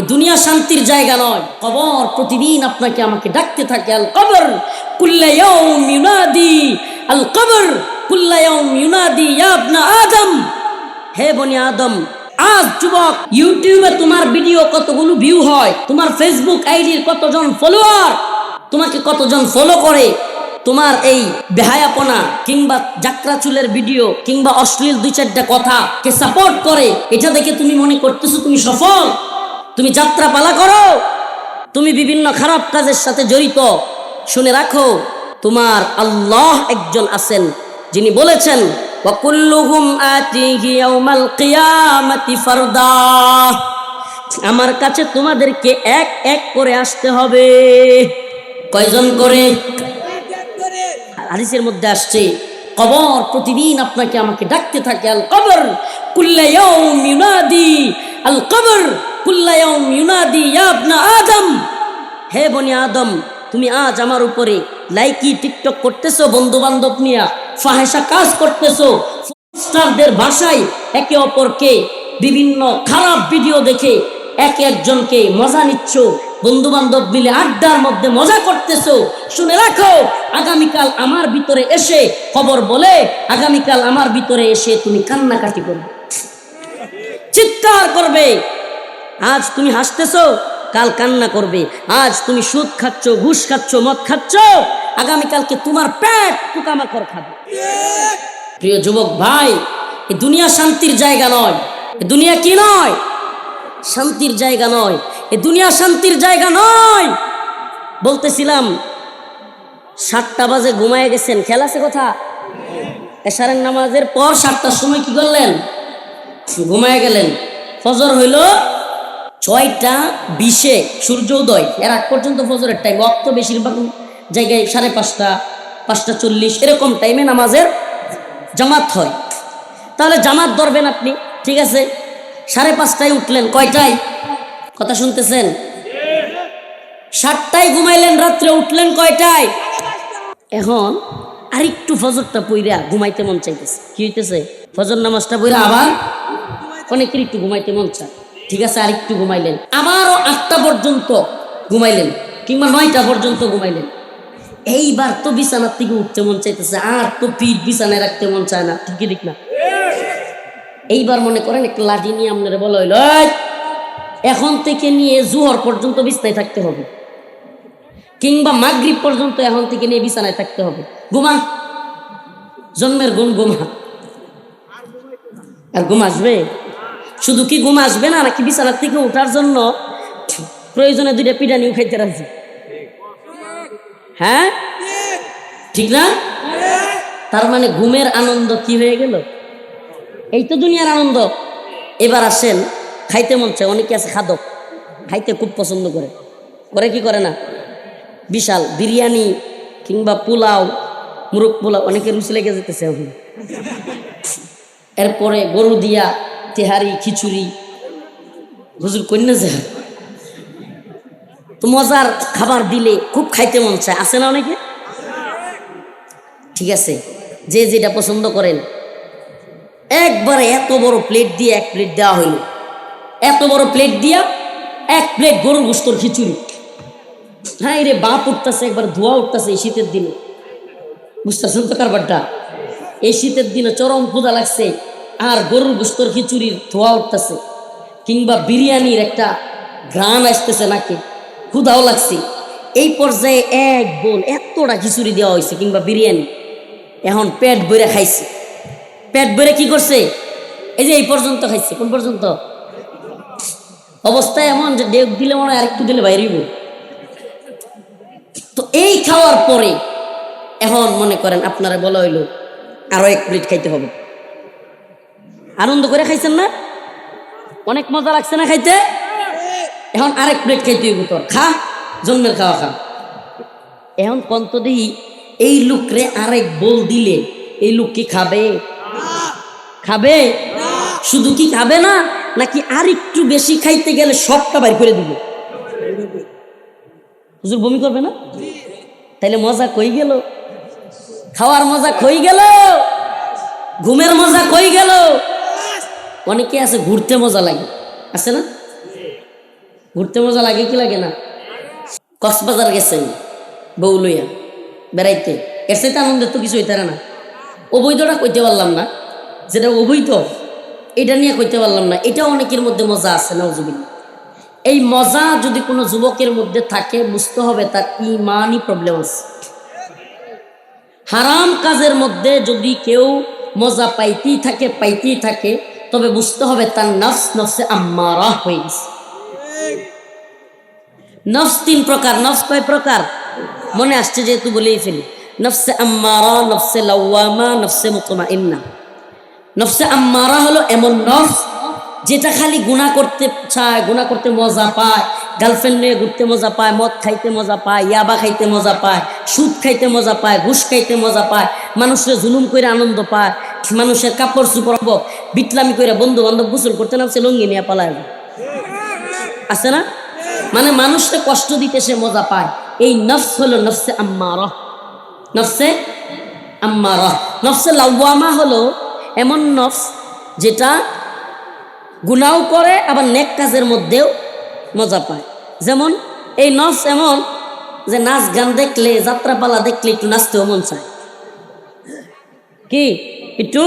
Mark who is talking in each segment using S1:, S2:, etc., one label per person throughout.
S1: এই দুনিয়া শান্তির জায়গা নয়। কবর প্রতিদিন আপনাকে আমাকে ডাকতে থাকে, আল কবর কুল্লায়াউম ইউনাদি, আল কবর ইয়া ইবনা আদম। হে বনি আদম, আজ যুবক, ইউটিউবে তোমার ভিডিও কতগুলো ভিউ হয়? তোমার ফেসবুক আইডির কতজন ফলোয়ার? তোমাকে কতজন ফলো করে? তোমার এই বেহায়াপনা কিংবা যাত্রা চুলের ভিডিও কিংবা অশ্লীল দুই চারটা কথা কে সাপোর্ট করে? এটা দেখে তুমি মনে করতেছো তুমি সফল? তুমি যাত্রা পালা করো। তুমি বিভিন্ন খারাপ কাজের সাথে জড়িত। শুনে রাখো, তোমার আল্লাহ একজন আছেন, যিনি বলেছেন আমার কাছে তোমাদেরকে এক এক করে আসতে হবে। কয়জন করে? হাদিসের মধ্যে আসছে, কবর প্রতিদিন আপনাকে আমাকে ডাকতে থাকে, আল কবর ইউনাদি, আল কবর কুল্লায়াউম ইউনাদি ইয়া ইবনা আদম। হে বনি আদম, তুমি আজ আমার উপরে লাইকি, টিকটক করতেছো বন্ধু বান্ধব নিয়া ফাহেসা কাজ করতেছো। স্টারদের ভাষায় একে অপরকে বিভিন্ন খারাপ ভিডিও দেখে এক একজনকে মজা নিচ্ছ। বন্ধু বান্ধব মিলে আড্ডার মধ্যে মজা করতেছো। শুনে রাখো, আগামীকাল আমার ভিতরে এসে খবর বলে, আগামীকাল আমার ভিতরে এসে তুমি কান্নাকাটি করবে। চিৎকার করবে। আজ তুমি হাসতেছো, কাল কান্না করবে। আজ তুমি সুদ খাচ্ছ, ঘুষ খাচ্ছ, মদ খাচ্ছ, আগামীকালকে তোমার পেট পোকামাকড় খাবে। প্রিয় যুবক ভাই এই দুনিয়া শান্তির জায়গা নয়। এ দুনিয়া কি নয়? শান্তির জায়গা নয়। এ দুনিয়া শান্তির জায়গা নয়। বলতেছিলাম, সাতটা বাজে ঘুমায় গেছেন, খেলা আছে কথা? এশারের নামাজের পর সাতটার সময় কি করলেন? ঘুমায় গেলেন। ফজর হইল ছয়টা বিশে সূর্য উদয় এর আগ পর্যন্ত ফজরের টাইম অক্ত বেশিরভাগ জায়গায় সাড়ে পাঁচটা পাঁচটা চল্লিশ, এরকম টাইমে নামাজের জামাত হয়। তাহলে জামাত ধরবেন আপনি, ঠিক আছে? সাড়ে পাঁচটায় উঠলেন, কয়টায়? কথা শুনতেছেন? সাতটায় ঘুমাইলেন, রাত্রে উঠলেন, কয়টায়? এখন আরেকটু ফজরটা পইরা ঘুমাইতে মন চাইতেছে। কি হইতেছে? ফজর নামাজটা পইরা আবার অনেকের একটু ঘুমাইতে মন চায়। ঠিক আছে আরেকটু ঘুমাইলেন। আবারও আটটা পর্যন্ত ঘুমাইলেন কিংবা নয়টা পর্যন্ত ঘুমাইলেন। এইবার তো বিছানার থেকে উঠতে মন চাইতেছে আর তো পিঠ বিছানায় রাখতে মন চায় না ঠিকই ঠিক না? এইবার মনে করেন একটা লাঠি নিয়ে আপনারা বলা হইল "এই, এখন থেকে নিয়ে জুহর পর্যন্ত বিছনায় থাকতে হবে কিংবা মাগরিব পর্যন্ত এখন থেকে নিয়ে বিছানায় থাকতে হবে। ঘুমা জন্মের গুণ ঘুমা আর ঘুম আসবে? শুধু কি ঘুম আসবে না নাকি বিছানার থেকে ওঠার জন্য প্রয়োজনে দুইটা পিডানিও খাইতে রাখছি হ্যাঁ? ঠিক না? তার মানে ঘুমের আনন্দ কি হয়ে গেল? এই তো দুনিয়ার আনন্দ। এবার আসেন, খাইতে মন চায়, অনেকে আছে খাদক, খাইতে খুব পছন্দ করে। করে কি করে না? বিশাল বিরিয়ানি কিংবা পোলাও, মুরগ পোলাও অনেকে রুচি লেগে যেতেছে এরপরে গরু দিয়া তেহারি খিচুড়ি। হুজুর কন্যা যে, তো মজার খাবার দিলে খুব খাইতে মন চায়। আছে না অনেকে? ঠিক আছে। যে যেটা পছন্দ করেন। একবারে এত বড় প্লেট দিয়ে এক প্লেট দেওয়া হইল। এত বড় প্লেট দিয়া এক প্লেট গরুর গোস্তর খিচুড়ি। হ্যাঁ রে, বাপ উঠতেছে, একবার ধোয়া উঠতেছে এই শীতের দিনে। বুঝতেছেন তো কারবারটা? এই শীতের দিনে চরম ক্ষুদা লাগছে। আর গরুর গোস্তর খিচুড়ির ধোয়া উঠতেছে, কিংবা বিরিয়ানির একটা ঘ্রাণ আসতেছে নাকি, ক্ষুধাও লাগছে। এই পর্যায়ে এক বোল এতটা খিচুড়ি দেওয়া হয়েছে, কিংবা বিরিয়ানি, এখন পেট বইরে খাইছে। পেট বইরে কি করছে? এই যে এই পর্যন্ত খাইছে, কোন পর্যন্ত? অবস্থা এমন যে ডেক দিলে মনে হয় আরেকটু দিলে বাইরেব তো এই খাওয়ার পরে এখন মনে করেন আপনারা বলা হইল, আরও এক প্লেট খাইতে হবে। আনন্দ করে খাইছেন না? অনেক মজা লাগছে না খাইতে? এখন আরেক প্লেট খাইতে তোর। খা, জন্মের খাওয়া খা। এখন কন্ত দিই, এই লোকরে আরেক বল দিলে এই লোক কি খাবে? খাবে? শুধু কি খাবে না, নাকি আর একটু বেশি খাইতে গেলে সবটা বাইর করে দিবে? হুজুর বমি করবে না? তাইলে মজা কই গেল? খাওয়ার মজা কই গেল? ঘুমের মজা কই গেল? অনেকে আছে, ঘুরতে মজা লাগে। আছে না? ঘুরতে মজা লাগে কি লাগে না? কক্সবাজার গেছেন বউ লইয়া, বেড়াইতে। এর সাথে আনন্দের তো কিছু হইতারে না। অবৈধটা কইতে পারলাম না। যেটা অবৈধ, এটা নিয়ে কইতে পারলাম না। এটাও অনেকের মধ্যে মজা আছে না এই মজা যদি কোনো যুবকের মধ্যে থাকে, বুঝতে হবে তার ইমানই প্রবলেম আছে। হারাম কাজের মধ্যে যদি কেউ মজা পাইতেই থাকে পাইতেই থাকে তবে বুঝতে হবে তার নফস নফসে আম্মারা হয়ে গেছে। নফস তিন প্রকার, নফস কয় প্রকার? মনে আসছে যেহেতু বলেই ফেলি। নফসে আম্মারা, নফসে লাওয়ামা, নফসে মুতমা ইন্না নফসে আম্মারা হলো এমন নফস যেটা খালি গুণা করতে চায় গুণা করতে মজা পায় গার্লফ্রেন্ড নিয়ে ঘুরতে মজা পায়, মদ খাইতে মজা পায়, ইয়াবা খাইতে মজা পায়, সুদ খাইতে মজা পায়, ঘুষ খাইতে মজা পায়, মানুষের জুলুম করে আনন্দ পায়। মানুষের কাপড় চুপড় বিটলামি করে বন্ধু বান্ধব গোসল করতে নামছে, লঙ্গি নিয়ে পালায় আছে না? মানে মানুষকে কষ্ট দিতে সে মজা পায়। এই নফস হলো নফসে আম্মারা। নফসে আম্মারা। নফসে লাউয়ামা হলো এমন নফস যেটা গুনাও করে, আবার নেক কাজের মধ্যেও মজা পায়। যেমন এই নফস এমন যে নাচ গান দেখলে, যাত্রাপালা দেখলে একটু নাচতেও মন চায়। কি? একটু?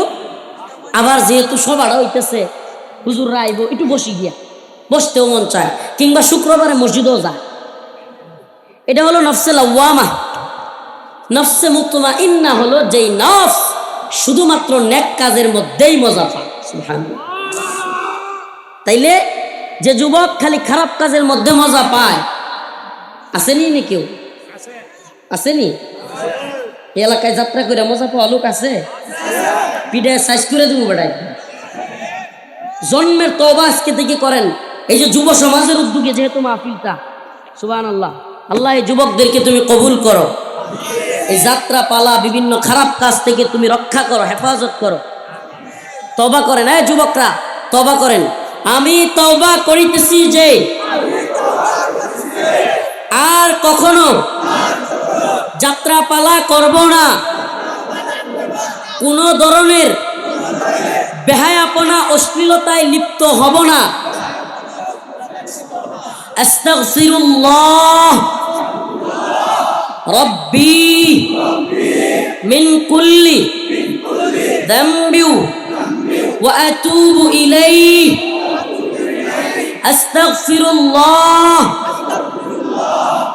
S1: আবার যেহেতু সবার হইতেছে, হুজুররা আইব, একটু বসি গিয়া। বসতেও মন চায়, কিংবা শুক্রবারে মসজিদও যায়। এটা হলো নফসে লাওয়ামা নফসে মুক্তমা ইন্না হলো যেই নফস শুধুমাত্র নেক কাজের মধ্যেই মজা পায়। তাইলে যে যুবক খালি খারাপ কাজের মধ্যে মজা পায়, আসেনি নি কেউ? আসেনি? এলাকায় যাত্রা করে মজা পাওয়া লোক আছে? পিঠে সাইজ করে দেবো বেড়াই জন্মের তবা আজকে থেকে করেন। এই যে যুব সমাজের উদ্যোগে যেহেতু মাহফিলটা সুবান আল্লাহ আল্লাহ এই যুবকদেরকে তুমি কবুল করো। এই যাত্রা পালা, বিভিন্ন খারাপ কাজ থেকে তুমি রক্ষা করো, হেফাজত করো। তবা করেন, এই যুবকরা তবা করেন। আমি তবা করিতেছি যে, আর কখনো যাত্রা পালা করব না কোন ধরনের বেহায়াপনা অশ্লীলতায় লিপ্ত হব না আস্তাগফিরুল্লাহ রব্বি মিন কুল্লি ذنبي وأتوب إليه أستغفر الله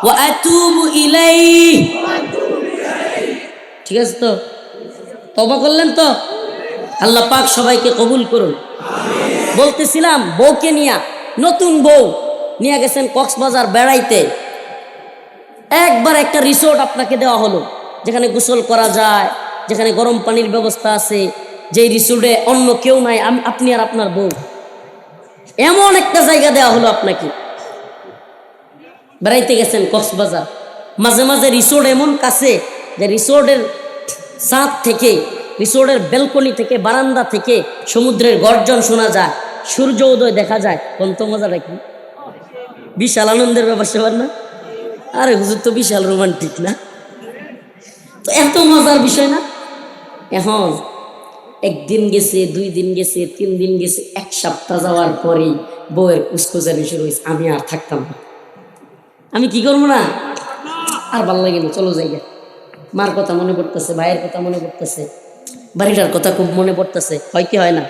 S1: وأتوب إليه ঠিক আছে তো? তবা করলেন তো? আল্লাহ পাক সবাইকে কবুল করুন। বলতেছিলাম, বউকে নিয়া, নতুন বউ নিয়ে গেছেন কক্সবাজার বেড়াইতে। একবার একটা রিসোর্ট আপনাকে দেওয়া হলো, যেখানে গোসল করা যায়, যেখানে গরম পানির ব্যবস্থা আছে, যেই রিসোর্টে অন্য কেউ নাই আপনি আর আপনার বউ। এমন একটা জায়গা দেওয়া হলো আপনাকে। বেড়াইতে গেছেন কক্সবাজার। মাঝে মাঝে রিসোর্ট এমন কাছে যে রিসোর্টের ছাদ থেকে, রিসোর্টের ব্যালকনি থেকে, বারান্দা থেকে সমুদ্রের গর্জন শোনা যায়, সূর্য উদয় দেখা যায়। কন্ত মজাটা কি? বিশাল আনন্দের ব্যাপার, সেবার না? আরে হুজুর তো বিশাল রোমান্টিক না? তো এত মজার বিষয় না? এখন একদিন গেছে, দুই দিন গেছে, তিন দিন গেছে, এক সপ্তাহ যাওয়ার পরেই বউয়ের কুসকুজানি শুরু হয়েছে, আমি আর থাকতাম না। আমি কি করব না? আর ভালো লাগে না, চলো গে। মার কথা মনে পড়তেছে, ভাইয়ের কথা মনে পড়তেছে, বাড়িটার কথা খুব মনে পড়তেছে, হয় কি হয় না?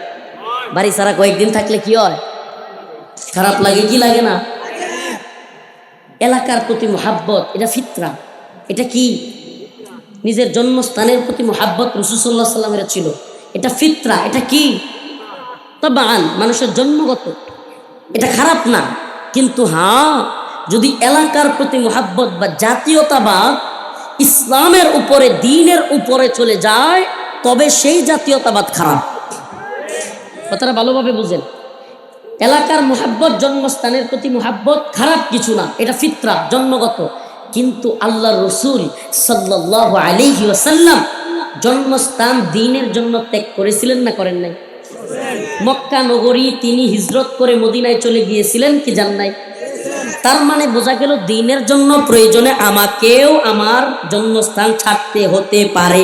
S1: বাড়ি ছাড়া কয়েকদিন থাকলে কি হয়? খারাপ লাগে কি লাগে না? এলাকার প্রতি মোহাব্বত, এটা ফিতরা। এটা কি? নিজের জন্মস্থানের প্রতি মোহাব্বত রসুসল্লাহ সাল্লামের ছিল। এটা ফিতরা, এটা কি? তবান মানুষের জন্মগত। এটা খারাপ না, কিন্তু হ্যাঁ যদি এলাকার প্রতি মোহাব্বত বা জাতীয়তাবাদ ইসলামের উপরে, দিনের উপরে চলে যায়, তবে সেই জাতীয়তাবাদ খারাপ। কথাটা ভালোভাবে বুঝেন। এলাকার মোহাব্বত, জন্মস্থানের প্রতি মোহাব্বত খারাপ কিছু না, এটা ফিতরা, জন্মগত। কিন্তু আল্লাহ রসুল সাল্লাহ আলিহি ওসাল্লাম জন্মস্থান দিনের জন্য ত্যাগ করেছিলেন না করেন নাই? মক্কা নগরী তিনি হিজরত করে মদিনায় চলে গিয়েছিলেন কি জান নাই? তার মানে বোঝা গেল দিনের জন্য প্রয়োজনে আমাকেও আমার জন্মস্থান ছাড়তে হতে পারে।